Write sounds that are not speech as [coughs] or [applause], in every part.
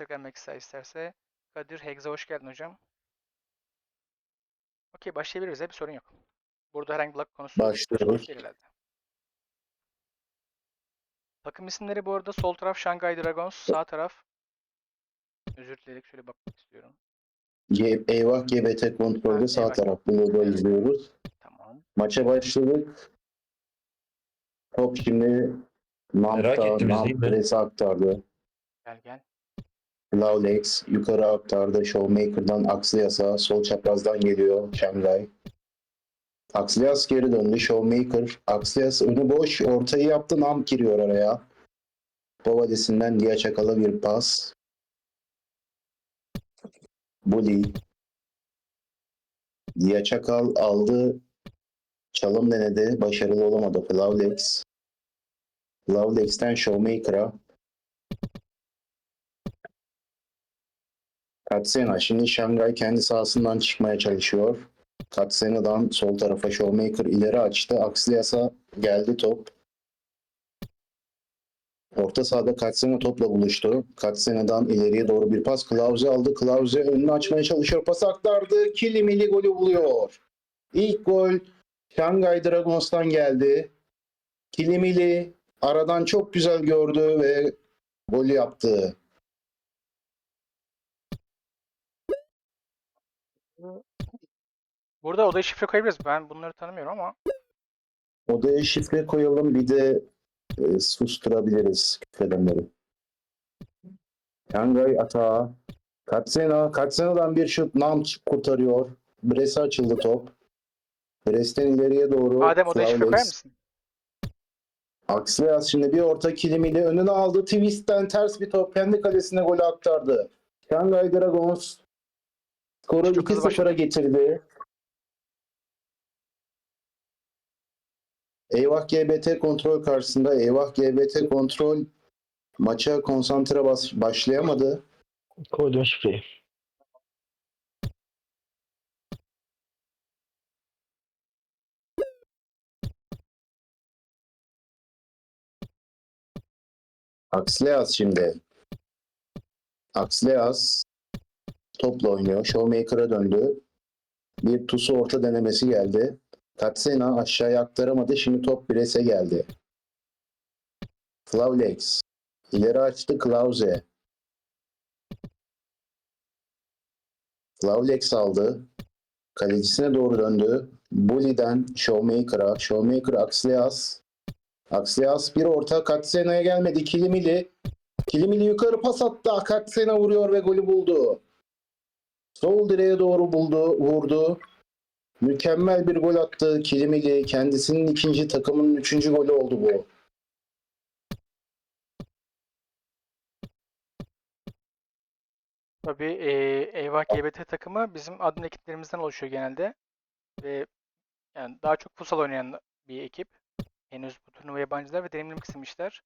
Vermek ister isterse. Kadir Hegze hoş geldin hocam. Okey başlayabiliriz ya bir sorun yok. Burada herhangi bir lag konusu Başlıyoruz. herhalde. Takım isimleri bu arada sol taraf Shanghai Dragons, sağ taraf özür dileyerek şöyle bakmak istiyorum. G- Eyvah GBT kontrolde sağ Eyvah. taraf global izliyoruz. Tamam. Maça başladık. Top şimdi Merak Namp'ta, ettiniz değil mi? aktardı. Gel gel. Lawlex yukarı aktardı. Showmaker'dan Axias'a sol çaprazdan geliyor Shanghai. Axias geri döndü. Showmaker. Axias önü boş. Ortayı yaptı. Namp giriyor araya. Bovadisinden Dia Çakal'a bir pas. Bully. Dia Çakal aldı. Çalım denedi. Başarılı olamadı. Flawlex. Flawlex'ten Showmaker'a. Katsena. Şimdi Şangay kendi sahasından çıkmaya çalışıyor. Katsena'dan sol tarafa Showmaker ileri açtı. Axias'a geldi top. Orta sahada Katsena topla buluştu. Katsena'dan ileriye doğru bir pas. Klauze aldı. Klauze önünü açmaya çalışıyor. Pas aktardı. Kilimili golü buluyor. İlk gol Şangay Dragons'tan geldi. Kilimili aradan çok güzel gördü ve golü yaptı. Burada odaya şifre koyabiliriz. Ben bunları tanımıyorum ama Odaya şifre koyalım bir de e, susturabiliriz küfredenleri. Şangay atağı. Katsena. Katsena'dan bir şut nam kurtarıyor. Bres'e açıldı top. Bres'ten ileriye doğru. Adem odaya şifre koyar mısın? Aksiyas şimdi bir orta kilimiyle önüne aldı. Twist'ten ters bir top kendi kalesine golü aktardı. Şangay Dragons skoru Çok hızlı 2-0'a başladı. getirdi. Eyvah GBT kontrol karşısında Eyvah GBT kontrol maça konsantre bas başlayamadı. Koydum şifreyi. Aksleas şimdi. Aksleas topla oynuyor. Showmaker'a döndü. Bir tusu orta denemesi geldi. Katsena aşağıya aktaramadı. Şimdi top Bres'e geldi. Flawlex. İleri açtı Klauze. Flawlex aldı. Kalecisine doğru döndü. Bully'den Showmaker'a. Showmaker Aksleas. Axias bir orta Katsena'ya gelmedi. Kilimili. Kilimili yukarı pas attı. Katsena vuruyor ve golü buldu. Sol direğe doğru buldu, vurdu. Mükemmel bir gol attı Kilimili. Kendisinin ikinci takımının üçüncü golü oldu bu. Tabii eee Eyvah GBT takımı bizim adın ekiplerimizden oluşuyor genelde. Ve yani daha çok futsal oynayan bir ekip. Henüz bu turnuva yabancılar ve deneyimlemek istemişler.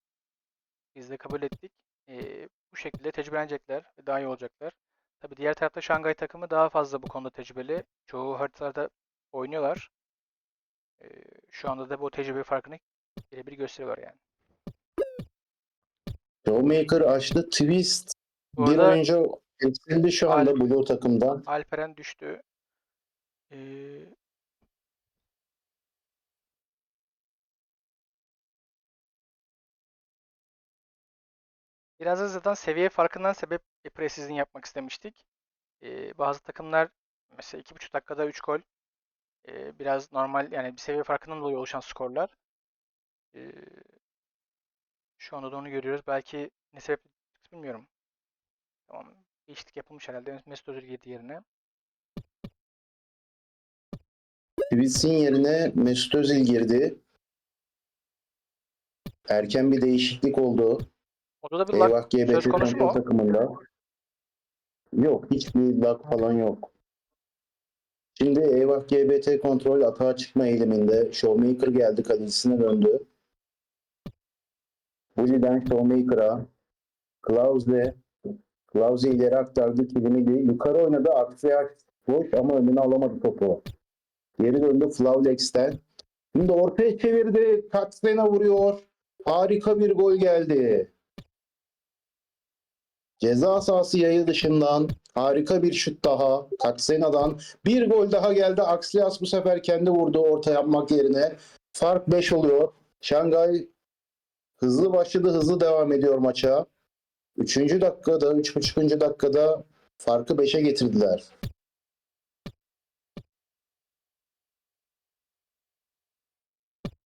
Biz de kabul ettik. Eee, bu şekilde tecrübelenecekler ve daha iyi olacaklar. Tabii diğer tarafta Şangay takımı daha fazla bu konuda tecrübeli. Çoğu haritalarda oynuyorlar. Eee, şu anda da bu tecrübe farkını birebir gösteriyorlar yani. Showmaker açtı. Twist. Bir oyuncu eksildi şu anda Alp- Blue takımdan. Alperen düştü. Eee Biraz da zaten seviye farkından sebep e, yapmak istemiştik. Eee, bazı takımlar mesela 2,5 dakikada 3 gol eee, biraz normal yani bir seviye farkından dolayı oluşan skorlar. Eee, şu anda da onu görüyoruz. Belki ne sebeple bilmiyorum. Tamam. Değişiklik yapılmış herhalde. Mesut Özil girdi yerine. Twist'in yerine Mesut Özil girdi. Erken bir değişiklik oldu. Orada da bir lag Eyvah GBT söz konusu mu takımında. Yok hiçbir lag falan yok. Şimdi Eyvah GBT kontrol atağa çıkma eğiliminde. Showmaker geldi kalecisine döndü. Bully'den Showmaker'a. Klauze. Klauze ileri aktardı kilimili. Yukarı oynadı. Aksiyar boş ama önüne alamadı topu. Geri döndü Flawlex'ten. Şimdi ortaya çevirdi. Katsena vuruyor. Harika bir gol geldi. Ceza sahası yayı dışından harika bir şut daha. Katsena'dan bir gol daha geldi. Akslias bu sefer kendi vurdu orta yapmak yerine. Fark 5 oluyor. Şangay hızlı başladı, hızlı devam ediyor maça. Üçüncü dakikada, üç buçukuncu dakikada farkı 5'e getirdiler.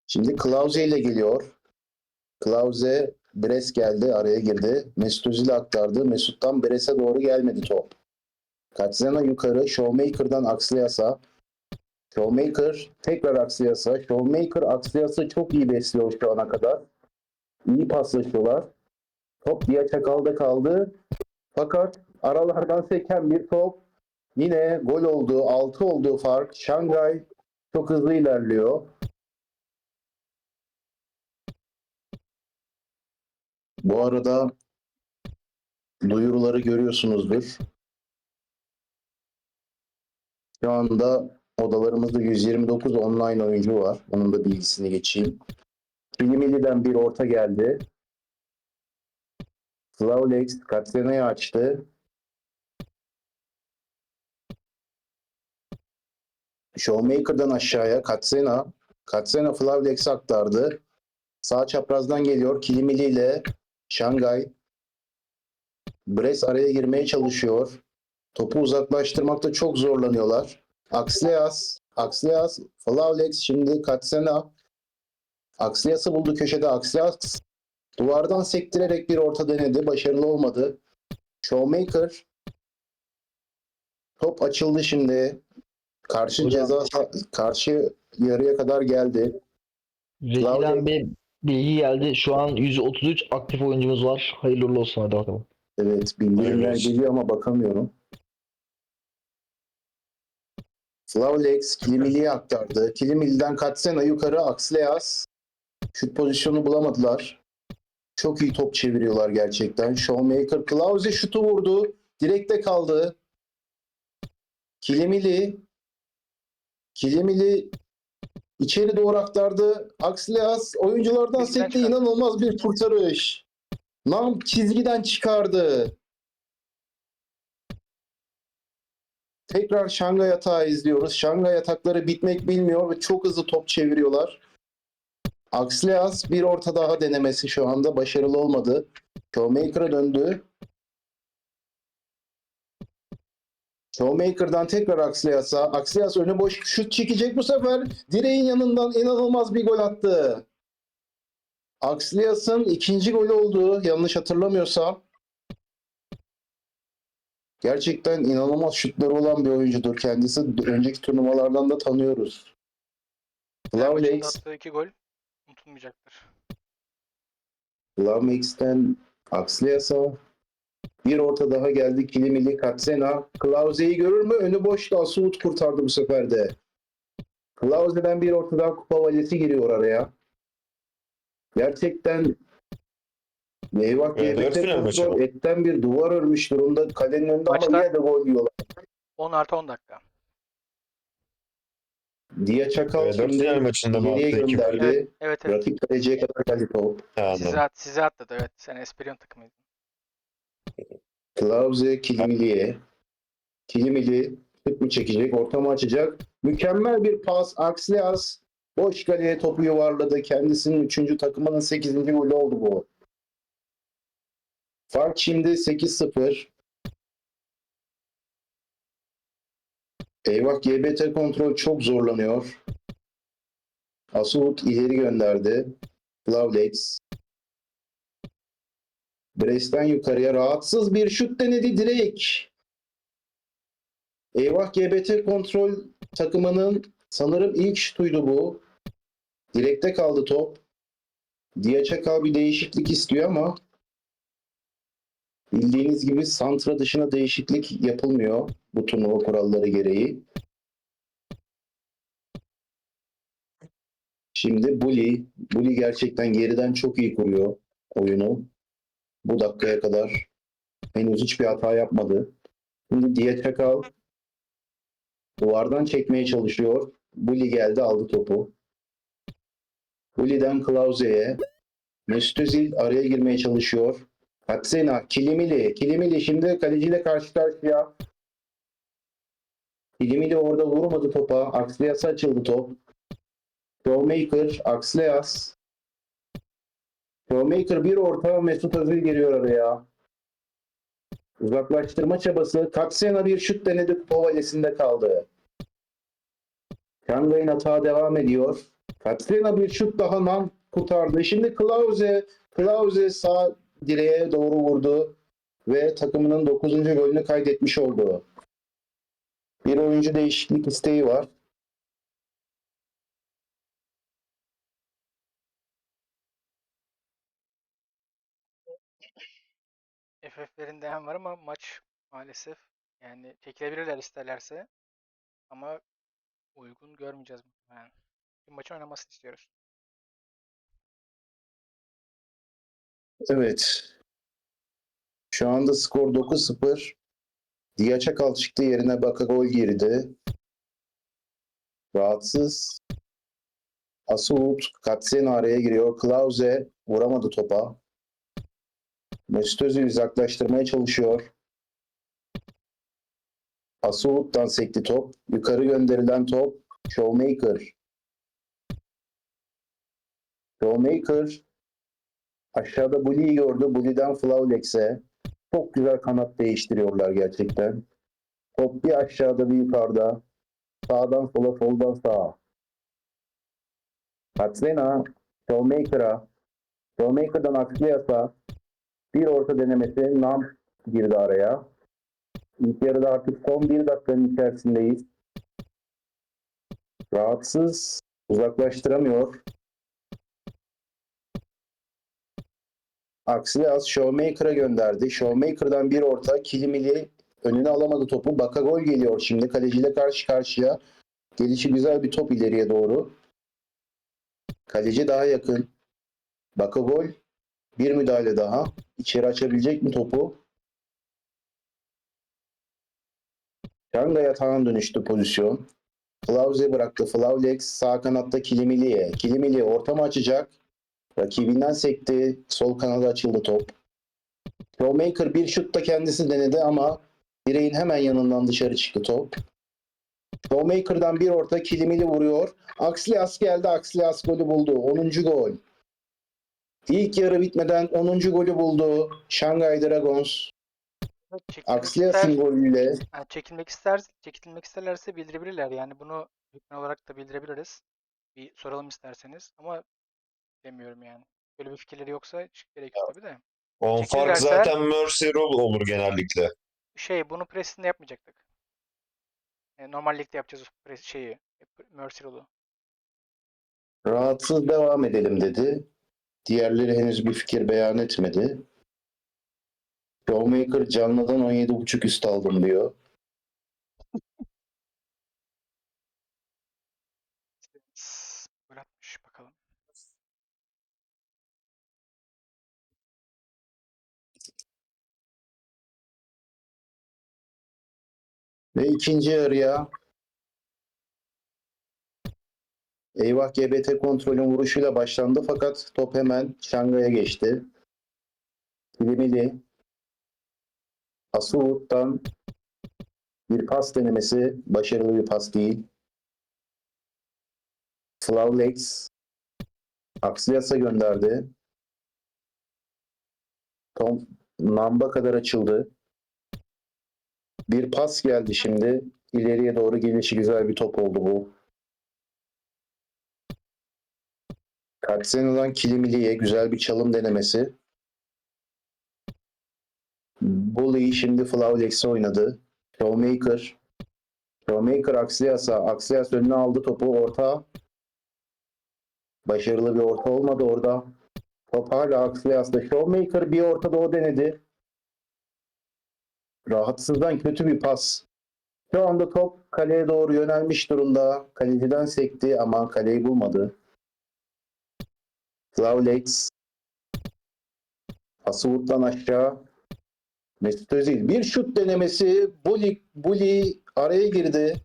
Şimdi Klauze ile geliyor. Klauze Bres geldi, araya girdi. Mesut Özil aktardı. Mesut'tan Bres'e doğru gelmedi top. Katzena yukarı, Showmaker'dan Aksiyas'a. Showmaker tekrar Aksiyas'a. Showmaker Aksiyas'ı çok iyi besliyor şu ana kadar. İyi paslaşıyorlar. Top diye çakalda kaldı. Fakat aralardan seken bir top. Yine gol oldu. 6 oldu fark. Şangay çok hızlı ilerliyor. Bu arada duyuruları görüyorsunuzdur. Şu anda odalarımızda 129 online oyuncu var. Onun da bilgisini geçeyim. Kilimili'den bir orta geldi. Slavlex Katlena'yı açtı. Showmaker'dan aşağıya Katsena. Katsena Flavlex'e aktardı. Sağ çaprazdan geliyor. Kilimili ile Şangay. Bres araya girmeye çalışıyor. Topu uzaklaştırmakta çok zorlanıyorlar. Aksleas, Aksleas, Flavlex şimdi Katsena. Aksleas'ı buldu köşede. Aksleas duvardan sektirerek bir orta denedi. Başarılı olmadı. Showmaker. Top açıldı şimdi. Karşı Hocam. ceza karşı yarıya kadar geldi. Reji'den bir bilgi geldi. Şu an 133 aktif oyuncumuz var. Hayırlı uğurlu olsun hadi bakalım. Evet bildirimler Hayırlı olsun. geliyor ama bakamıyorum. Flavlex Kilimili'ye aktardı. Kilimili'den Katsena yukarı Aksleas. Şut pozisyonu bulamadılar. Çok iyi top çeviriyorlar gerçekten. Showmaker Klauze şutu vurdu. Direkte kaldı. Kilimili Kilimili içeri doğru aktardı. Aksleas oyunculardan çıkardı. inanılmaz bir kurtarış. Nam çizgiden çıkardı. Tekrar Şangay Yatağı izliyoruz. Şangay Yatakları bitmek bilmiyor ve çok hızlı top çeviriyorlar. Aksleas bir orta daha denemesi şu anda başarılı olmadı. Showmaker'a döndü. Showmaker'dan tekrar Aksleas'a. Aksleas önü boş şut çekecek bu sefer. Direğin yanından inanılmaz bir gol attı. Akslias'ın ikinci golü oldu yanlış hatırlamıyorsam. Gerçekten inanılmaz şutları olan bir oyuncudur kendisi. Önceki turnuvalardan da tanıyoruz. Flavlex, attığı iki gol unutulmayacaktır. Flavlex'ten Akslias'a bir orta daha geldi. Kilimili Katsena. Klause'yi görür mü? Önü boştu. Asut kurtardı bu sefer de. Klause'den bir orta daha kupa valesi giriyor araya. Gerçekten Eyvah Evet, bu. etten bir duvar örmüş durumda. Kalenin önünde ama Maçta- yine de gol yiyorlar. 10 artı 10 dakika. Dia Çakal Evet, final maçında gol? gönderdi. Evet evet. Rakip kaleciye kadar geldi top. Size, at, size atladı evet. Sen Esperion takımıydın. Klauze Kilimili'ye. Kilimili şut mu çekecek, orta mı açacak? Mükemmel bir pas. Aksleas boş kaleye topu yuvarladı. Kendisinin 3. takımının 8. golü oldu bu. Fark şimdi 8-0. Eyvah GBT kontrol çok zorlanıyor. Asut ileri gönderdi. Flavlex. Brest'ten yukarıya rahatsız bir şut denedi direk. Eyvah GBT kontrol takımının sanırım ilk şutuydu bu. Direkte kaldı top. Dia Çakal bir değişiklik istiyor ama bildiğiniz gibi santra dışına değişiklik yapılmıyor bu turnuva kuralları gereği. Şimdi Bully, Bully gerçekten geriden çok iyi kuruyor oyunu. Bu dakikaya kadar henüz hiçbir hata yapmadı. Şimdi Dia Çakal duvardan çekmeye çalışıyor. Bully geldi aldı topu. Bully'den Klause'ye. Mesut Özil araya girmeye çalışıyor. Katsena, Kilimili. Kilimili şimdi kaleciyle karşı karşıya. Kilimili orada vurmadı topa. Aksiyas'a açıldı top. Showmaker, Aksiyas. Showmaker bir orta Mesut Özil giriyor araya. Uzaklaştırma çabası. Katsena bir şut denedi. Valesinde kaldı. Şangay'ın hata devam ediyor. Katsena bir şut daha Nam kurtardı. Şimdi Klause, Klause sağ direğe doğru vurdu ve takımının 9. golünü kaydetmiş oldu. Bir oyuncu değişiklik isteği var. FF'lerinde hem var ama maç maalesef yani çekilebilirler isterlerse ama uygun görmeyeceğiz muhtemelen. Bir maçı oynamasını istiyoruz. Evet. Şu anda skor 9-0. Diyaçakal çıktı yerine Bakagol girdi. Rahatsız. Asut Katsena araya giriyor. Klause vuramadı topa. Mesut Özil uzaklaştırmaya çalışıyor. Asut'tan sekti top. Yukarı gönderilen top. Showmaker. Showmaker Aşağıda Bully'yi gördü. Bully'den Flavlex'e. Çok güzel kanat değiştiriyorlar gerçekten. Top bir aşağıda bir yukarıda. Sağdan sola soldan sağa. Katsena Showmaker'a. Showmaker'dan Aksiyas'a. Bir orta denemesi. Nam girdi araya. İlk yarıda artık son bir dakikanın içerisindeyiz. Rahatsız. Uzaklaştıramıyor. Aksiyas Showmaker'a gönderdi. Showmaker'dan bir orta. Kilimili önüne alamadı topu. Bakagol geliyor şimdi. Kaleciyle karşı karşıya. Gelişi güzel bir top ileriye doğru. Kaleci daha yakın. Bakagol bir müdahale daha. İçeri açabilecek mi topu? Şanga yatağına dönüştü pozisyon. Flauze bıraktı. Flavlex sağ kanatta Kilimili'ye. Kilimili ortamı açacak. Rakibinden sekti. Sol kanada açıldı top. Showmaker bir şut da kendisi denedi ama direğin hemen yanından dışarı çıktı top. Showmaker'dan bir orta kilimili vuruyor. Akslias geldi. Akslias golü buldu. 10. gol. İlk yarı bitmeden 10. golü buldu. Shanghai Dragons. İster, golüyle yani çekilmek ister, çekilmek isterlerse bildirebilirler. Yani bunu hükmen olarak da bildirebiliriz. Bir soralım isterseniz ama demiyorum yani. Böyle bir fikirleri yoksa gerek yok tabii de. On fark zaten Mercy Rule olur genellikle. Şey bunu Preston'da yapmayacaktık. E, normal ligde yapacağız şeyi. Mercy Rule'u. rahatsız devam edelim dedi. Diğerleri henüz bir fikir beyan etmedi. Showmaker canlıdan 17.5 üst aldım diyor. Bakalım. Ve ikinci yarıya Eyvah GBT kontrolün vuruşuyla başlandı fakat top hemen Şangay'a geçti. Kilimili Asuud'dan bir pas denemesi başarılı bir pas değil. Flavlex Aksiyas'a gönderdi. Tom Namba kadar açıldı. Bir pas geldi şimdi. İleriye doğru gelişi güzel bir top oldu bu. Katsena'dan Kilimili'ye güzel bir çalım denemesi. Bully şimdi Flavlex'e oynadı. Showmaker. Showmaker Axias'a. Axias önüne aldı topu. Orta. Başarılı bir orta olmadı orada. Top hala Axias'ta. Showmaker bir ortada o denedi. Rahatsızdan kötü bir pas. Şu anda top kaleye doğru yönelmiş durumda. Kaleciden sekti ama kaleyi bulmadı. Flavlex. Asuvut'tan aşağı. Mesut Özil. Bir şut denemesi. Bully, Bully araya girdi.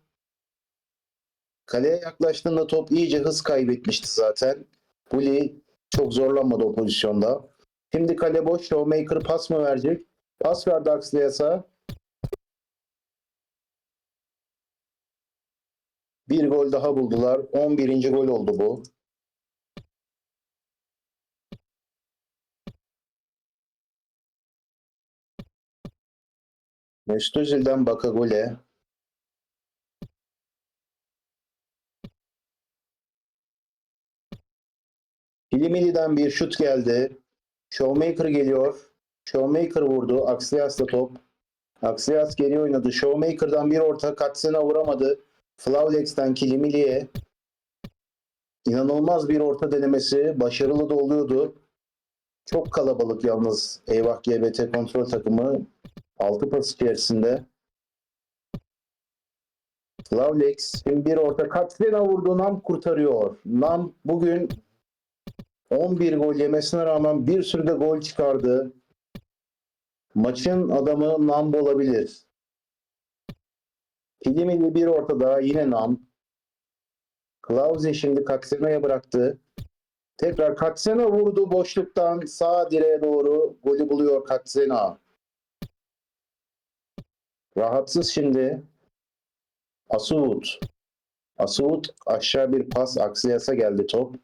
Kaleye yaklaştığında top iyice hız kaybetmişti zaten. Bully çok zorlanmadı o pozisyonda. Şimdi kale boş. Showmaker pas mı verecek? Pas verdi Axlias'a. Bir gol daha buldular. 11. gol oldu bu. Mesut Özil'den Bakagol'e. Kilimili'den bir şut geldi. Showmaker geliyor. Showmaker vurdu. Axias'la top. Axias geri oynadı. Showmaker'dan bir orta Katsena vuramadı. Flavlex'ten Kilimili'ye. İnanılmaz bir orta denemesi. Başarılı da oluyordu. Çok kalabalık yalnız Eyvah GBT kontrol takımı. 6 pas içerisinde. Flavlex şimdi bir orta Katsena vurdu. Nam kurtarıyor. Nam bugün 11 gol yemesine rağmen bir sürü de gol çıkardı. Maçın adamı Namb olabilir. Kilimili bir ortada yine Nam. Klauze şimdi Katsena'ya bıraktı. Tekrar Katsena vurdu boşluktan sağ direğe doğru golü buluyor Katsena. Rahatsız şimdi. Asut. Asut aşağı bir pas Aksiyas'a geldi top.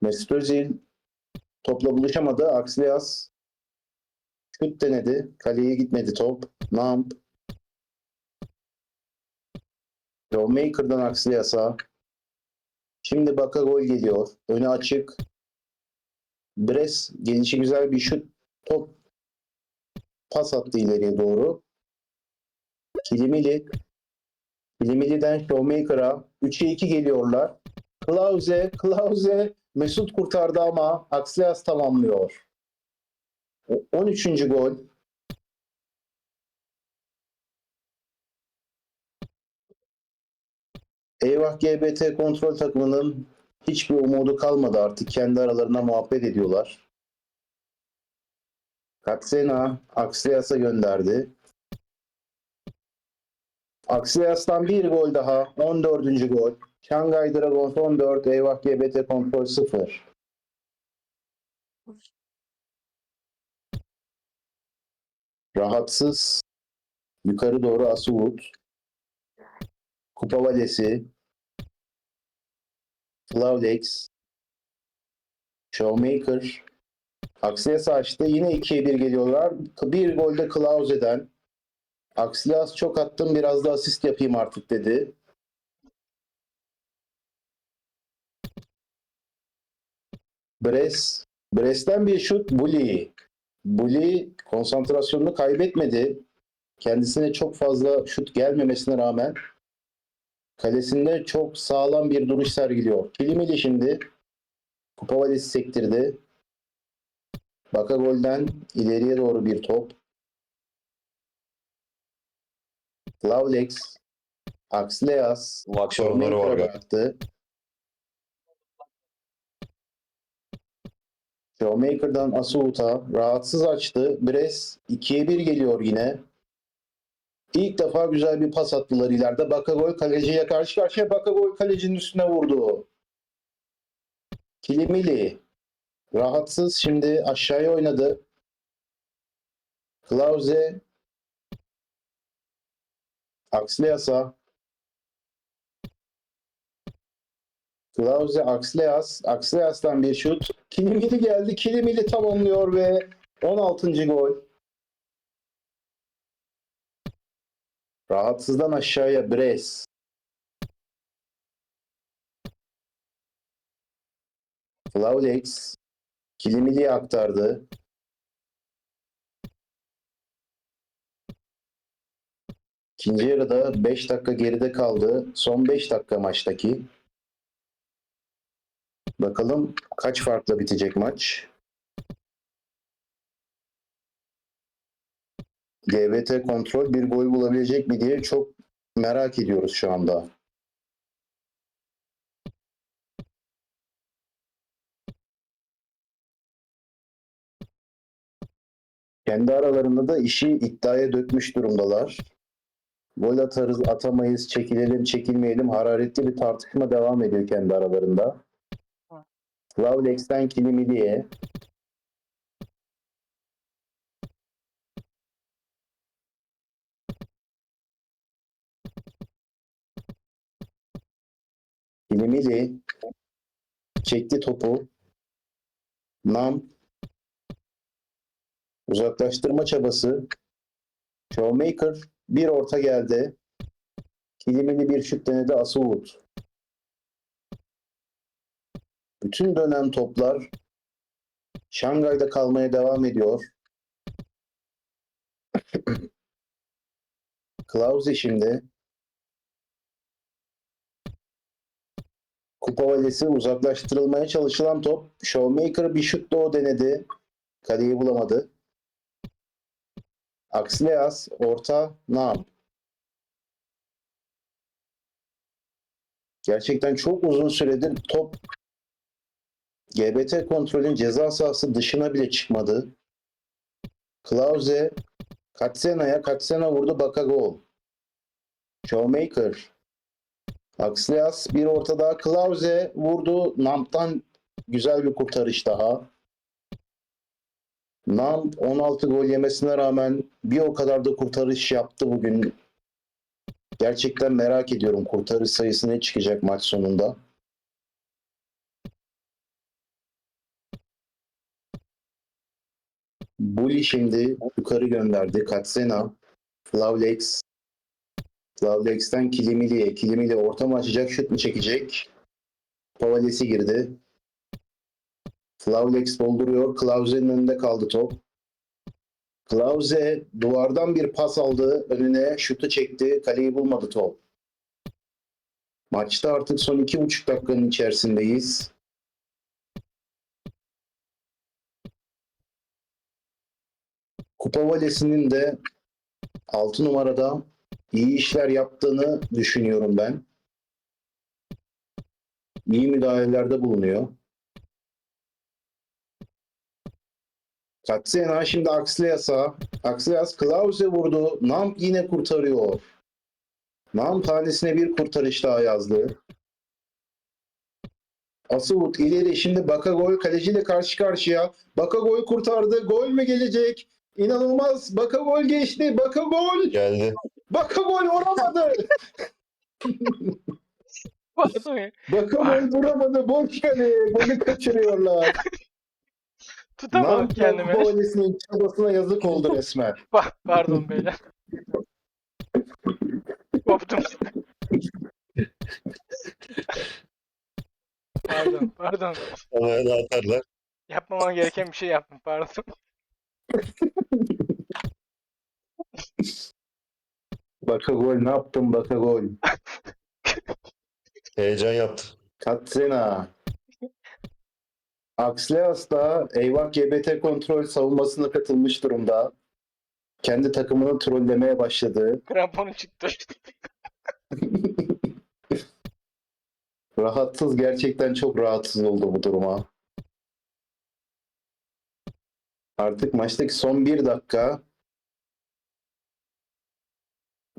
Mesut Özil topla buluşamadı. Aksiyas şut denedi. Kaleye gitmedi top. Namp. Maker'dan Aksiyas'a. Şimdi Baka gol geliyor. Önü açık. Bres gelişi güzel bir şut. Top pas attı ileriye doğru. Kilimili. Kilimili'den Showmaker'a 3'e 2 geliyorlar. Klauze, Klauze Mesut kurtardı ama Aksiyas tamamlıyor. O- 13. gol. Eyvah GBT kontrol takımının hiçbir umudu kalmadı artık. Kendi aralarına muhabbet ediyorlar. Katsena Aksiyas'a gönderdi. Aksiyas'tan bir gol daha. 14. gol. Şangay Dragons 14, Eyvah GBT kontrol 0. Rahatsız. Yukarı doğru Asuvut. Kupa Valesi. Flavlex. Showmaker. Axias açtı. Yine 2'ye 1 geliyorlar. Bir golde Klause'den. Axias çok attım biraz da asist yapayım artık dedi. Bres. Bres'ten bir şut Bully. Bully konsantrasyonunu kaybetmedi. Kendisine çok fazla şut gelmemesine rağmen kalesinde çok sağlam bir duruş sergiliyor. Kilimili şimdi Kupa Valisi sektirdi. Baka golden ileriye doğru bir top. Flavlex Axleas Maç sorunları var bıraktı. Showmaker'dan Asuut'a rahatsız açtı. Bres 2'ye 1 geliyor yine. İlk defa güzel bir pas attılar ileride. Bakagol kaleciye karşı karşıya Bakagol kalecinin üstüne vurdu. Kilimili rahatsız şimdi aşağıya oynadı. Klauze Axleas'a Klauze Axleas. Axleas'tan bir şut. Kilimili geldi. Kilimili tamamlıyor ve 16. gol. Rahatsızdan aşağıya Bres. Flavlex. Kilimili'ye aktardı. İkinci yarıda 5 dakika geride kaldı. Son 5 dakika maçtaki. Bakalım kaç farkla bitecek maç. GBT kontrol bir gol bulabilecek mi diye çok merak ediyoruz şu anda. Kendi aralarında da işi iddiaya dökmüş durumdalar. Gol atarız, atamayız, çekilelim, çekilmeyelim. Hararetli bir tartışma devam ediyor kendi aralarında. Flavlex'ten Kilimili'ye. Kilimili çekti topu. Nam uzaklaştırma çabası. Showmaker bir orta geldi. Kilimili bir şut denedi Asuvut. Bütün dönen toplar Şangay'da kalmaya devam ediyor. [coughs] Klausi şimdi Kupa Valisi uzaklaştırılmaya çalışılan top. Showmaker bir şut da o denedi. Kaleyi bulamadı. Aksleas orta Nam. Gerçekten çok uzun süredir top GBT kontrolün ceza sahası dışına bile çıkmadı. Klause Katsena'ya Katsena vurdu Baka gol. Showmaker Aksleas bir orta daha Klause vurdu. Namp'tan güzel bir kurtarış daha. Namp 16 gol yemesine rağmen bir o kadar da kurtarış yaptı bugün. Gerçekten merak ediyorum kurtarış sayısı ne çıkacak maç sonunda. Bully şimdi yukarı gönderdi. Katsena, Flavlex, Flavlex'ten Kilimili'ye. Kilimili orta mı açacak, şut mu çekecek? Pavalesi girdi. Flavlex dolduruyor. Klause'nin önünde kaldı top. Klause duvardan bir pas aldı. Önüne şutu çekti. Kaleyi bulmadı top. Maçta artık son iki buçuk dakikanın içerisindeyiz. Kupa Valesi'nin de 6 numarada iyi işler yaptığını düşünüyorum ben. İyi müdahalelerde bulunuyor. Katsena şimdi Aksleas'a. Aksleas Klause vurdu. Namp yine kurtarıyor. Namp tanesine bir kurtarış daha yazdı. Asuvut ileri şimdi Baka gol kaleciyle karşı karşıya. Baka gol kurtardı. Gol mü gelecek? İnanılmaz. Baka gol geçti. Baka gol. Geldi. Baka gol vuramadı. [laughs] Pardon ya. Baka gol vuramadı. Boş kale. Golü kaçırıyorlar. [laughs] Tutamadım Namp kendimi. Kupa çabasına yazık oldu resmen. [laughs] Pa- Pardon beyler. [laughs] Koptum. pardon, pardon. Havaya da atarlar. Yapmamam gereken bir şey yaptım, pardon. Baka gol ne yaptın Baka gol? Heyecan yaptı. Katsena. Aksleas da Eyvah GBT kontrol savunmasına katılmış durumda. Kendi takımını trollemeye başladı. [laughs] Kramponu çıktı. [laughs] Rahatsız gerçekten çok rahatsız oldu bu duruma. Artık maçtaki son bir dakika.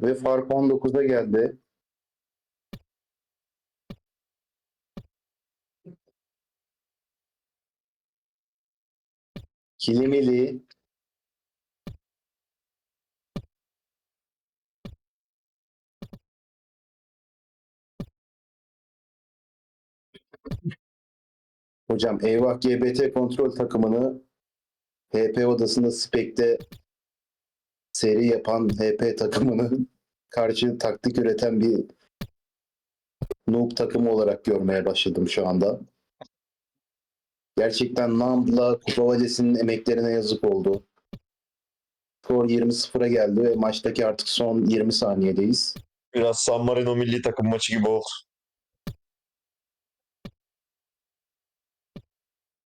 Ve fark 19'a geldi. Kilimili Hocam Eyvah GBT kontrol takımını HP odasında Spek'te seri yapan HP takımını [laughs] karşı taktik üreten bir noob takımı olarak görmeye başladım şu anda. Gerçekten Namb'la Kupa Valesi'nin emeklerine yazık oldu. Skor 20-0'a geldi ve maçtaki artık son 20 saniyedeyiz. Biraz San Marino milli takım maçı gibi oldu.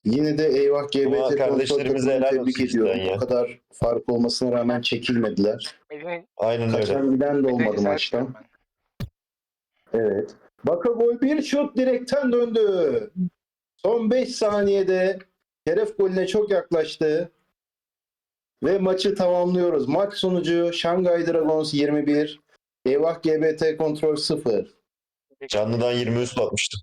Yine de eyvah GBT kardeşlerimize helal tebrik ediyorum. ya. Bu kadar fark olmasına rağmen çekilmediler. Aynen öyle. Kaçan giden de olmadı Medine güzel maçta. çıkıyorum ben. Evet. Baka gol bir şut direkten döndü. Son 5 saniyede Şeref golüne çok yaklaştı. Ve maçı tamamlıyoruz. Maç sonucu Şangay Dragons 21, Eyvah GBT Kontrol 0. Canlıdan 20 üst atmıştı.